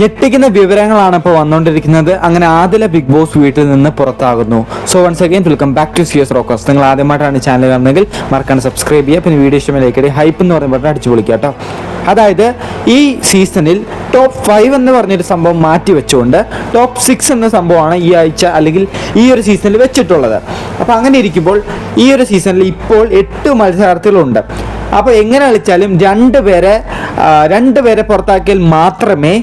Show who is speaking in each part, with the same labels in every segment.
Speaker 1: ഞെട്ടിക്കുന്ന വിവരങ്ങളാണ് ഇപ്പോൾ വന്നുകൊണ്ടിരിക്കുന്നത് അങ്ങനെ ആദില ബിഗ് ബോസ് വീട്ടിൽ നിന്ന് പുറത്താകുന്നു. So once again welcome back to സിയസ് റോക്കോസ് നിങ്ങൾ ആദ്യമായിട്ടാണ് ചാനൽ കാണുന്നതെങ്കിൽ മറക്കാണ്ട് സബ്സ്ക്രൈബ് ചെയ്യുക. പിന്നെ വീഡിയോ ഇഷ്ടമില്ലേക്ക് ഹൈപ്പ് എന്ന് പറയുമ്പോൾ അടിച്ചു വിളിക്കുക കേട്ടോ. അതായത് ഈ സീസണിൽ ടോപ്പ് ഫൈവ് എന്ന് പറഞ്ഞൊരു സംഭവം മാറ്റി വെച്ചുകൊണ്ട് ടോപ്പ് സിക്സ് എന്ന സംഭവമാണ് ഈ ആഴ്ച അല്ലെങ്കിൽ ഈ ഒരു സീസണിൽ വെച്ചിട്ടുള്ളത്. അപ്പോൾ അങ്ങനെ ഇരിക്കുമ്പോൾ ഈ ഒരു സീസണിൽ ഇപ്പോൾ എട്ട് മത്സരാർത്ഥികളുണ്ട്. അപ്പോൾ എങ്ങനെ കളിച്ചാലും രണ്ട് പേരെ രണ്ട് പേരെ പുറത്താക്കിയാൽ മാത്രമേ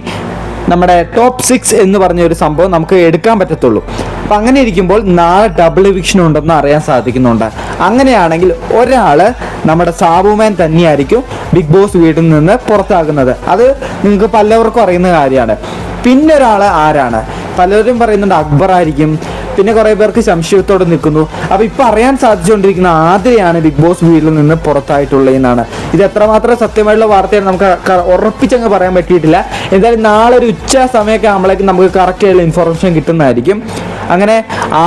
Speaker 1: നമ്മുടെ ടോപ്പ് സിക്സ് എന്ന് പറഞ്ഞ ഒരു സംഭവം നമുക്ക് എടുക്കാൻ പറ്റത്തുള്ളൂ. അപ്പം അങ്ങനെ ഇരിക്കുമ്പോൾ നാളെ ഡബിൾ എവിക്ഷൻ ഉണ്ടെന്ന് അറിയാൻ സാധിക്കുന്നുണ്ട്. അങ്ങനെയാണെങ്കിൽ ഒരാൾ നമ്മുടെ സാബുമാൻ തന്നെയായിരിക്കും ബിഗ് ബോസ് വീട്ടിൽ നിന്ന് പുറത്താകുന്നത്. അത് നിങ്ങൾക്ക് പലവർക്കും അറിയുന്ന കാര്യമാണ്. പിന്നെ ആരാണ്? പലരും പറയുന്നുണ്ട് അക്ബർ ആയിരിക്കും. പിന്നെ കുറേ പേർക്ക് സംശയത്തോടെ നിൽക്കുന്നു. അപ്പോൾ ഇപ്പോൾ അറിയാൻ സാധിച്ചുകൊണ്ടിരിക്കുന്ന ആദ്യയാണ് ബിഗ് ബോസ് വീട്ടിൽ നിന്ന് പുറത്തായിട്ടുള്ളതെന്നാണ് ഇത് എത്രമാത്രം സത്യമായിട്ടുള്ള വാർത്തയാണ് നമുക്ക് ഉറപ്പിച്ചങ്ങ് പറയാൻ പറ്റിയിട്ടില്ല. എന്തായാലും നാളെ ഒരു ഉച്ച സമയമൊക്കെ ആകുമ്പോഴേക്കും നമുക്ക് കറക്റ്റ് ആയിട്ടുള്ള ഇൻഫർമേഷൻ കിട്ടുന്നതായിരിക്കും. അങ്ങനെ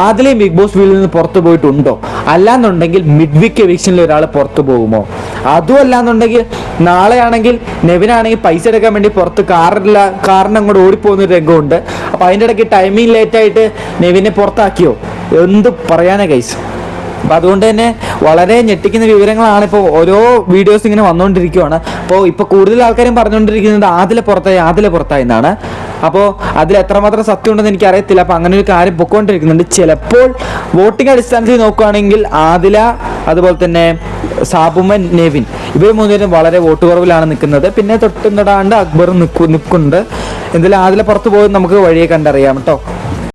Speaker 1: ആദ്യം ബിഗ് ബോസ് വീട്ടിൽ നിന്ന് പുറത്തു പോയിട്ടുണ്ടോ? അല്ലാന്നുണ്ടെങ്കിൽ മിഡ് വിക്ക് എവിക്ഷനിൽ ഒരാൾ പുറത്തു പോകുമോ? അതും അല്ലാന്നുണ്ടെങ്കിൽ നാളെയാണെങ്കിൽ നെവിനാണെങ്കിൽ പൈസ എടുക്കാൻ വേണ്ടി പുറത്ത് കാറില്ല കാറിന് അങ്ങോട്ട് ഓടിപ്പോകുന്ന ഒരു രംഗമുണ്ട്. അപ്പോൾ അതിന്റെ ഇടയ്ക്ക് ടൈമിംഗ് ലേറ്റായിട്ട് നെവിനെ പുറത്താക്കിയോ? എന്ത് പറയാനാ കൈസ് അപ്പോൾ അതുകൊണ്ട് തന്നെ വളരെ ഞെട്ടിക്കുന്ന വിവരങ്ങളാണ് ഇപ്പോൾ ഓരോ വീഡിയോസ് ഇങ്ങനെ വന്നുകൊണ്ടിരിക്കുകയാണ് അപ്പോൾ ഇപ്പോൾ കൂടുതൽ ആൾക്കാരും പറഞ്ഞുകൊണ്ടിരിക്കുന്നത് ആതിലെ പുറത്തായി ആതിലെ പുറത്തായി എന്നാണ്. അപ്പോൾ അതിൽ എത്രമാത്രം സത്യം ഉണ്ടെന്ന് എനിക്ക് അറിയത്തില്ല അപ്പോൾ അങ്ങനെ ഒരു കാര്യം പൊക്കോണ്ടിരിക്കുന്നുണ്ട്. ചിലപ്പോൾ വോട്ടിംഗ് അടിസ്ഥാനത്തിൽ നോക്കുകയാണെങ്കിൽ ആദില അതുപോലെ തന്നെ സാബുമൻ നെവിൻ ഇവർ മൂന്നുപേരും വളരെ വോട്ട് കുറവിലാണ് നിൽക്കുന്നത്. പിന്നെ തൊട്ടും തൊടാണ്ട് അക്ബറും നിൽക്കു നിൽക്കുന്നുണ്ട്. എന്തായാലും ആദില പുറത്ത് പോയി നമുക്ക് വഴിയെ കണ്ടറിയാം കേട്ടോ.